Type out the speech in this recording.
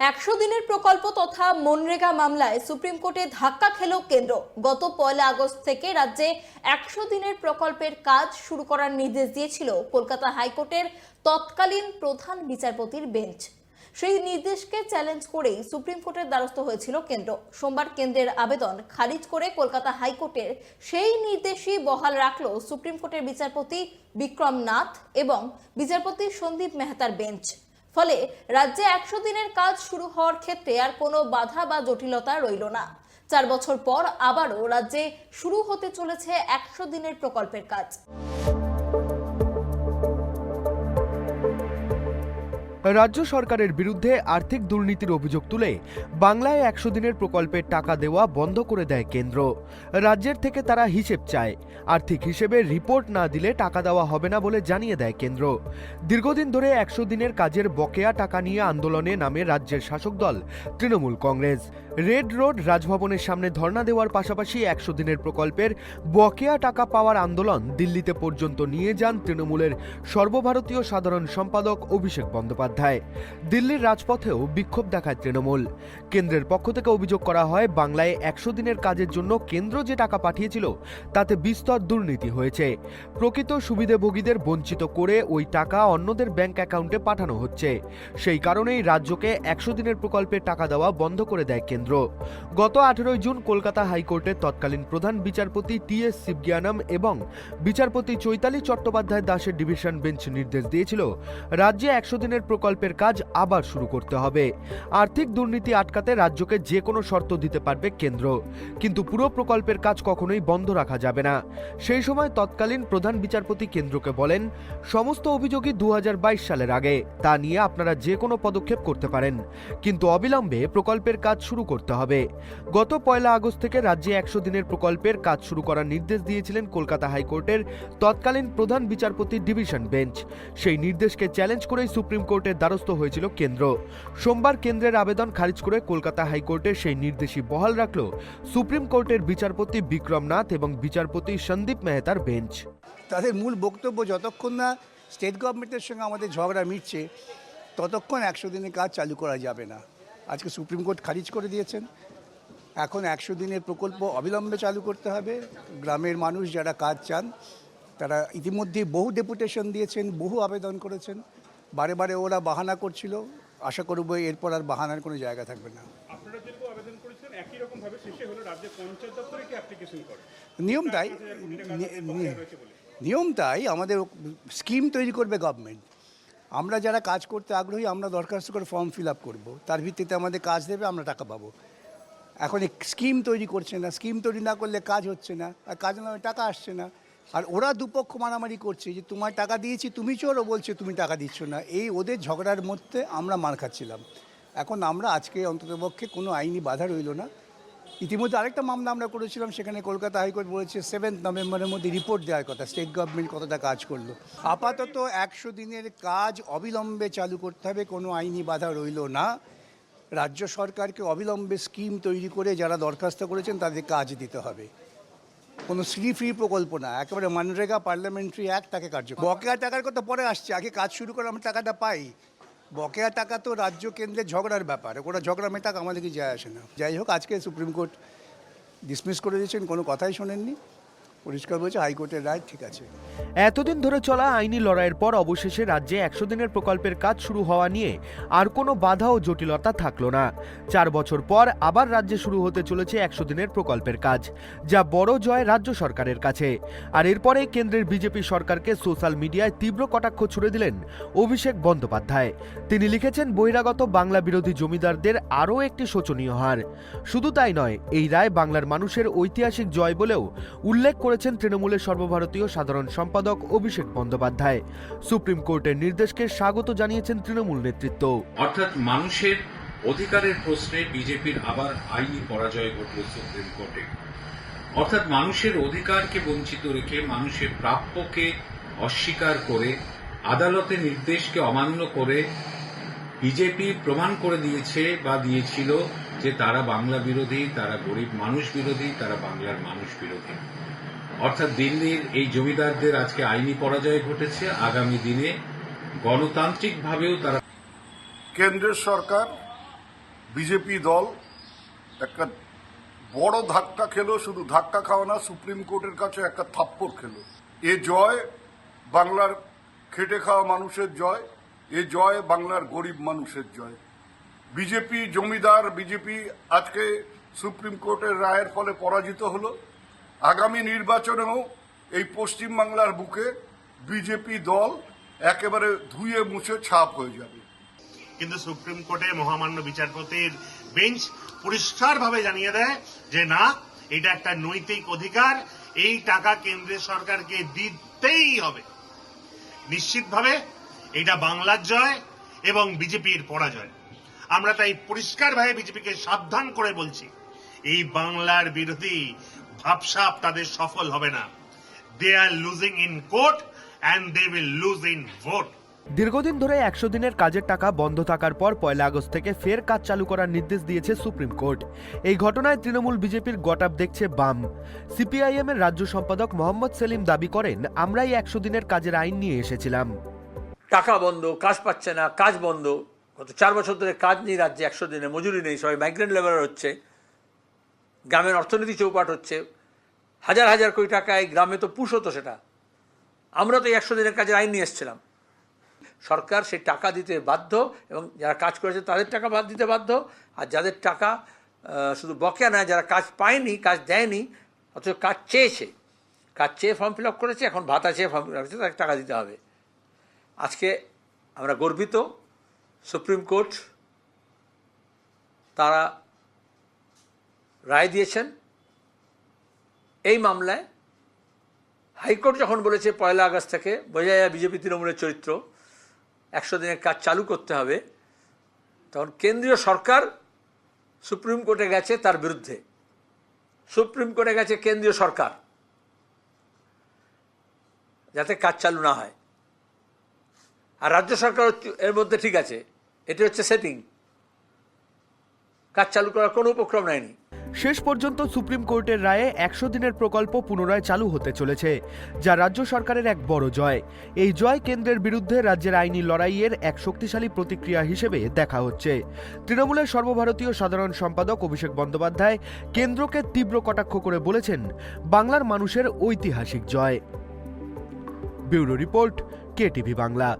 একশো দিনের প্রকল্প তথা মনরেগা মামলায় সুপ্রিম কোর্টে ধাক্কা খেল কেন্দ্র। গত পয়লা আগস্ট থেকে রাজ্যে একশো দিনের প্রকল্পের কাজ শুরু করার নির্দেশ দিয়েছিল কলকাতা হাইকোর্টের তৎকালীন প্রধান বিচারপতির বেঞ্চ। সেই নির্দেশকে চ্যালেঞ্জ করেই সুপ্রিম কোর্টের দ্বারস্থ হয়েছিল কেন্দ্র। সোমবার কেন্দ্রের আবেদন খারিজ করে কলকাতা হাইকোর্টের সেই নির্দেশই বহাল রাখল সুপ্রিম কোর্টের বিচারপতি বিক্রম নাথ এবং বিচারপতি সন্দীপ মেহতার বেঞ্চ। ফলে রাজ্যে একশো দিনের কাজ শুরু হওয়ার ক্ষেত্রে আর কোনো বাধা বা জটিলতা রইল না। চার বছর পর আবারও রাজ্যে শুরু হতে চলেছে একশো দিনের প্রকল্পের কাজ। রাজ্য সরকারের বিরুদ্ধে আর্থিক দুর্নীতির অভিযোগ তুলে বাংলায় একশো দিনের প্রকল্পের টাকা দেওয়া বন্ধ করে দেয় কেন্দ্র। রাজ্যের থেকে তারা হিসেব চায়। আর্থিক হিসেবে রিপোর্ট না দিলে টাকা দেওয়া হবে না বলে জানিয়ে দেয় কেন্দ্র। দীর্ঘদিন ধরে একশো দিনের কাজের বকেয়া টাকা নিয়ে আন্দোলনে নামে রাজ্যের শাসক দল, তৃণমূল কংগ্রেস। রেড রোড রাজভবনের সামনে ধর্ণা দেওয়ার পাশাপাশি একশো দিনের প্রকল্পের বকেয়া টাকা পাওয়ার আন্দোলন দিল্লিতে পর্যন্ত নিয়ে যান তৃণমূলের সর্বভারতীয় সাধারণ সম্পাদক অভিষেক বন্দ্যোপাধ্যায়। দিল্লির রাজপথেও বিক্ষোভ দেখায় তৃণমূল। কেন্দ্রের পক্ষ থেকে অভিযোগ করা হয়, বাংলায় একশো দিনের কাজের জন্য কেন্দ্র যে টাকা পাঠিয়েছিল, তাতে বিস্তর দুর্নীতি হয়েছে। প্রকৃত সুবিধাভোগীদের বঞ্চিত করে ওই টাকা অন্যদের ব্যাংক অ্যাকাউন্টে পাঠানো হচ্ছে। সেই কারণেই রাজ্যকে একশো দিনের প্রকল্পের টাকা দেওয়া বন্ধ করে দেয় কেন্দ্র। গত আঠেরোই জুন কলকাতা হাইকোর্টের তৎকালীন প্রধান বিচারপতি টি এস শিবজ্ঞানম এবং বিচারপতি চৈতালি চট্টোপাধ্যায় দাসের ডিভিশন বেঞ্চ নির্দেশ দিয়েছিল, রাজ্যে একশো দিনের প্রকল্পের কাজ আবার শুরু করতে হবে। আর্থিক দুর্নীতি আটকাতে রাজ্যকে যে কোনো শর্ত দিতে পারবে কেন্দ্র। কিন্তু পুরো প্রকল্পের কাজ কখনোই বন্ধ রাখা যাবে না। সেই সময় তৎকালীন প্রধান বিচারপতি কেন্দ্রকে বলেন, সমস্ত অভিযোগই দু সালের আগে। তা নিয়ে আপনারা যে কোনো পদক্ষেপ করতে পারেন। কিন্তু অবিলম্বে প্রকল্পের কাজ শুরু করতে হবে। গত পয়লা আগস্ট থেকে রাজ্যে একশো দিনের প্রকল্পের কাজ শুরু করার নির্দেশ দিয়েছিলেন কলকাতা হাইকোর্টের তৎকালীন প্রধান বিচারপতি ডিভিশন বেঞ্চ। সেই নির্দেশকে চ্যালেঞ্জ করেই সুপ্রিম কোর্টের দ্বারস্থ হয়েছিল কেন্দ্র। সোমবার কেন্দ্রের আবেদন খারিজ করে কলকাতা হাইকোর্টের সেই নির্দেশই বহাল রাখল সুপ্রিম কোর্টের বিচারপতি বিক্রম নাথ এবং বিচারপতি সন্দীপ মেহতার বেঞ্চ। তাদের মূল বক্তব্য যতক্ষণ না স্টেট গভর্নমেন্টের সঙ্গে আমাদের ঝগড়া মিটছে, ততক্ষণ একশো দিনের কাজ চালু করা যাবে না। আজকে সুপ্রিম কোর্ট খারিজ করে দিয়েছেন। এখন একশো দিনের প্রকল্প অবিলম্বে চালু করতে হবে। গ্রামের মানুষ যারা কাজ চান, তারা ইতিমধ্যেই বহু ডেপুটেশন দিয়েছেন, বহু আবেদন করেছেন। বারে বারে ওরা বাহানা করছিল। আশা করব এরপর আর বাহানার কোনো জায়গা থাকবে না। নিয়ম তাই নিয়ম তাই আমাদের স্কিম তৈরি করবে গভর্নমেন্ট আমরা যারা কাজ করতে আগ্রহী আমরা দরখাস্ত করে ফর্ম ফিল আপ করব। তার ভিত্তিতে আমাদের কাজ দেবে আমরা টাকা পাবো। এখন স্কিম তৈরি করছে না স্কিম তৈরি না করলে কাজ হচ্ছে না আর কাজ না টাকা আসছে না। আর ওরা দুপক্ষ মারামারি করছে যে তোমার টাকা দিয়েছি, তুমি ও বলছে, তুমি টাকা দিচ্ছ না। এই ওদের ঝগড়ার মধ্যে আমরা মার খাচ্ছিলাম। এখন আমরা আজকে অন্ততপক্ষে কোনো আইনি বাধা রইল না। ইতিমধ্যে আরেকটা মামলা আমরা করেছিলাম, সেখানে কলকাতা হাইকোর্ট বলেছে সেভেন্থ নভেম্বরের মধ্যে রিপোর্ট দেওয়ার কথা স্টেট গভর্নমেন্ট কতটা কাজ করল। আপাতত একশো দিনের কাজ অবিলম্বে চালু করতে হবে, কোনো আইনি বাধা রইল না। রাজ্য সরকারকে অবিলম্বে স্কিম তৈরি করে যারা দরখাস্ত করেছেন, তাদের কাজ দিতে হবে। কোনো শ্রী ফ্রি প্রকল্প না, একেবারে মানরেগা পার্লামেন্টারি অ্যাক্ট তাকে কার্য বকেয়া টাকার কথা পরে আসছে, আগে কাজ শুরু করে আমরা টাকাটা পাই। বকেয়া টাকা তো রাজ্য কেন্দ্রে ঝগড়ার ব্যাপার, ওরা ঝগড়া মেটাক আমাদেরকে যায় আসে না। যাই হোক, আজকে সুপ্রিম কোর্ট ডিসমিস করে দিয়েছেন, কোনো কথাই শোনেননি। পরিষ্কার বলছে, হাইকোর্টের রায় ঠিক আছে। এতদিন ধরে চলা আইনি লড়াইয়ের পর অবশেষে রাজ্যে একশো দিনের প্রকল্পের কাজ শুরু হওয়া নিয়ে আর কোনো বাধা ও জটিলতা থাকল না। চার বছর পর আবার রাজ্যে শুরু হতে চলেছে একশো দিনের প্রকল্পের কাজ, যা বড় জয় রাজ্য সরকারের কাছে। আর এরপরে কেন্দ্রের বিজেপি সরকারকে সোশ্যাল মিডিয়ায় তীব্র কটাক্ষ ছুড়ে দিলেন অভিষেক বন্দ্যোপাধ্যায়। তিনি লিখেছেন, বহিরাগত বাংলা বিরোধী জমিদারদের আরও একটি শোচনীয় হার। শুধু তাই নয়, এই রায় বাংলার মানুষের ঐতিহাসিক জয় বলেও উল্লেখ করেছেন তৃণমূলের সর্বভারতীয় সাধারণ সম্পাদক অভিষেক বন্দ্যোপাধ্যায়। সুপ্রিম কোর্টের নির্দেশকে স্বাগত জানিয়েছেন তৃণমূল নেতৃত্ব। অর্থাৎ মানুষের অধিকারের প্রশ্নে বিজেপির আবার আইনি পরাজয় ঘটল সুপ্রিম কোর্টে। অর্থাৎ মানুষের অধিকারকে বঞ্চিত রেখে মানুষের প্রাপ্যকে অস্বীকার করে আদালতের নির্দেশকে অমান্য করে বিজেপি প্রমাণ করে দিয়েছে বা দিয়েছিল যে তারা বাংলা বিরোধী, তারা গরিব মানুষ বিরোধী, তারা বাংলার মানুষ বিরোধী। অর্থাৎ দিল্লির এই জমিদারদের আজকে আইনি পরাজয় ঘটেছে। আগামী দিনে গণতান্ত্রিকভাবেও তারা কেন্দ্রের সরকার, বিজেপি দল একটা বড় ধাক্কা খেলো, শুধু ধাক্কা খাওয়া না, সুপ্রিম কোর্টের কাছে একটা থাপ্পড় খেলো। এ জয় বাংলার খেটে খাওয়া মানুষের জয়, এ জয় বাংলার গরিব মানুষের জয়। বিজেপি জমিদার, বিজেপি আজকে সুপ্রিম কোর্টের রায়ের ফলে পরাজিত হলো। আগামী নির্বাচনেও এই পশ্চিম বাংলার বুকে বিজেপি দল একেবারে ধুয়ে মুছে ছাপ হয়ে যাবে। কিন্তু সুপ্রিম কোর্টে মহামান্য বিচারপতির বেঞ্চ পরিষ্কারভাবে জানিয়ে দেয় যে না, এটা একটা নৈতিক অধিকার, এই টাকা কেন্দ্রের সরকারকে দিতেই হবে। নিশ্চিতভাবে এটা বাংলার জয় এবং বিজেপির পরাজয়। আমরা তাই পরিষ্কারভাবে বিজেপিকে সাবধান করে বলছি, এই বাংলার বিরোধী ভাবসাপ তাদের সফল হবে না। They are losing in court and they will lose in vote দীর্ঘদিন ধরে একশো দিনের কাজের টাকা বন্ধ থাকার পর পয়লা আগস্ট থেকে ফের কাজ চালু করার নির্দেশ দিয়েছে সুপ্রিম কোর্ট। এই ঘটনায় তৃণমূল বিজেপির গটাপ দেখছে বাম। সিপিআইএম এর রাজ্য সম্পাদক মোহাম্মদ সেলিম দাবি করেন আমরাই একশো দিনের কাজের আইন নিয়ে এসেছিলাম। টাকা বন্ধ কাজ পাচ্ছে না কাজ বন্ধ। গত চার বছর ধরে কাজ নেই রাজ্যে একশো দিনে। মজুরি নেই সবাই মাইগ্রেন্ট লেবারার হচ্ছে। গ্রামের অর্থনীতি চৌপাট হচ্ছে। হাজার হাজার কোটি টাকায় গ্রামে তো পুষ হতো সেটা। আমরা তো এই একশো দিনের কাজের আইন নিয়ে এসেছিলাম। সরকার সেই টাকা দিতে বাধ্য এবং যারা কাজ করেছে তাদের টাকা বাদ দিতে বাধ্য। আর যাদের টাকা শুধু বকেয়া নয়, যারা কাজ পায়নি, কাজ দেয়নি, অথচ কাজ চেয়েছে, কাজ চেয়ে ফর্ম ফিল আপ করেছে, এখন ভাতা চেয়ে ফর্ম ফিল আপ করেছে তাকে টাকা দিতে হবে। আজকে আমরা গর্বিত সুপ্রিম কোর্ট, তারা রায় দিয়েছেন। এই মামলায় হাইকোর্ট যখন বলেছে পয়লা আগস্ট থেকে বোঝা যায় বিজেপি তৃণমূলের চরিত্র, একশো দিনের কাজ চালু করতে হবে, তখন কেন্দ্রীয় সরকার সুপ্রিম কোর্টে গেছে তার বিরুদ্ধে। সুপ্রিম কোর্টে গেছে কেন্দ্রীয় সরকার, যাতে কাজ চালু না হয়। আর রাজ্য সরকার এর মধ্যে ঠিক আছে, এটি হচ্ছে সেটিং কাজ চালু করার কোনো উপক্রম নেয়নি। শেষ পর্যন্ত সুপ্রিম কোর্টের রায়ে একশো দিনের প্রকল্প পুনরায় চালু হতে চলেছে, যা রাজ্য সরকারের এক বড় জয়। এই জয় কেন্দ্রের বিরুদ্ধে রাজ্যের আইনি লড়াইয়ের এক শক্তিশালী প্রতিক্রিয়া হিসেবে দেখা হচ্ছে। তৃণমূলের সর্বভারতীয় সাধারণ সম্পাদক অভিষেক বন্দ্যোপাধ্যায় কেন্দ্রকে তীব্র কটাক্ষ করে বলেছেন, বাংলার মানুষের ঐতিহাসিক জয়। Bureau report, KTV Bangla.